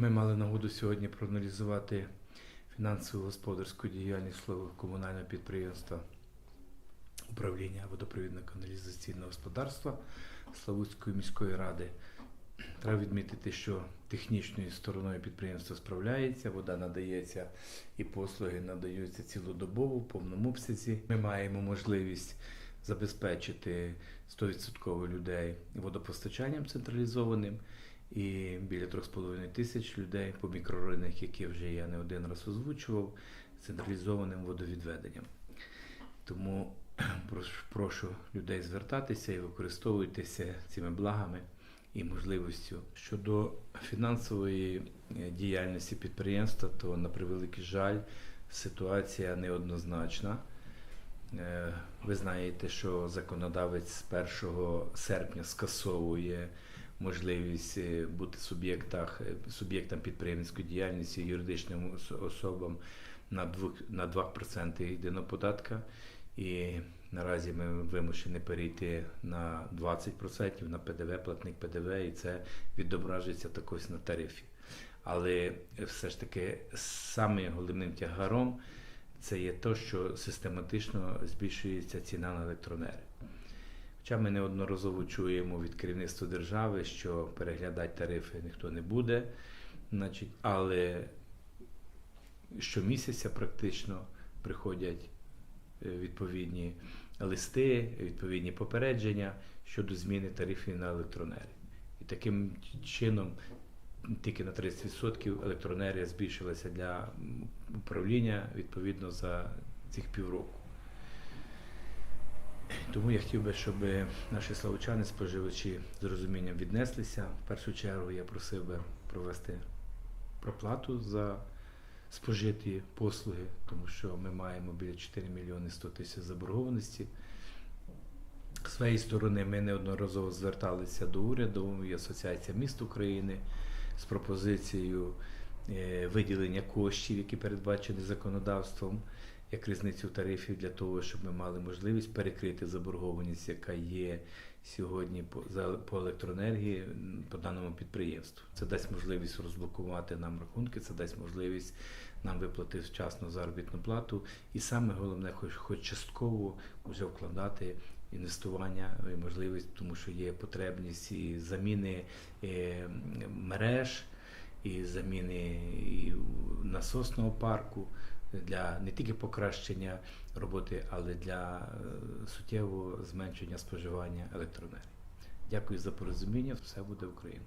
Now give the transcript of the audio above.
Ми мали нагоду сьогодні проаналізувати фінансово господарську діяльність комунального підприємства управління водопровідно-каналізаційного господарства Славутської міської ради. Треба відмітити, що технічною стороною підприємство справляється, вода надається і послуги надаються цілодобово в повному обсязі. Ми маємо можливість забезпечити 100% людей водопостачанням централізованим і біля 3,5 тисяч людей по мікрорайонах, які вже я не один раз озвучував, централізованим водовідведенням. Тому прошу, людей звертатися і використовуйтеся цими благами і можливістю. Щодо фінансової е, діяльності підприємства, то на превеликий жаль, ситуація неоднозначна. Е, Ви знаєте, що законодавець з 1 серпня скасовує можливість е, бути суб'єктах, е, суб'єктам підприємницької діяльності юридичним особам на 2%, на 2% єдиного податка. І наразі ми вимушені перейти на 20% на ПДВ, платник ПДВ, і це відображується також на тарифі. Але все ж таки самим головним тягаром це є те, що систематично збільшується ціна на електроенергію. Хоча ми неодноразово чуємо від керівництва держави, що переглядати тарифи ніхто не буде, значить, але щомісяця практично приходять е, відповідні листи, відповідні попередження щодо зміни тарифів на електроенергію. І таким чином тільки на 30% електроенергія збільшилася для управління відповідно за цих півроку. Тому я хотів би, щоб наші славучани, споживачі з розумінням віднеслися. В першу чергу я просив би провести проплату за спожиті послуги, тому що ми маємо біля 4 мільйони 100 тисяч заборгованості. З своєї сторони ми неодноразово зверталися до уряду і Асоціація міст України з пропозицією е, виділення коштів, які передбачені законодавством, як різницю тарифів для того, щоб ми мали можливість перекрити заборгованість, яка є сьогодні по, електроенергії по даному підприємству. Це дасть можливість розблокувати нам рахунки, це дасть можливість нам виплатити вчасно заробітну плату, і саме головне, хоч, хоч частково вже вкладати інвестування і можливість, тому що є потребність і заміни е, мереж, і заміни і насосного парку для не тільки покращення роботи, але для е, суттєвого зменшення споживання електроенергії. Дякую за порозуміння. Все буде Україна.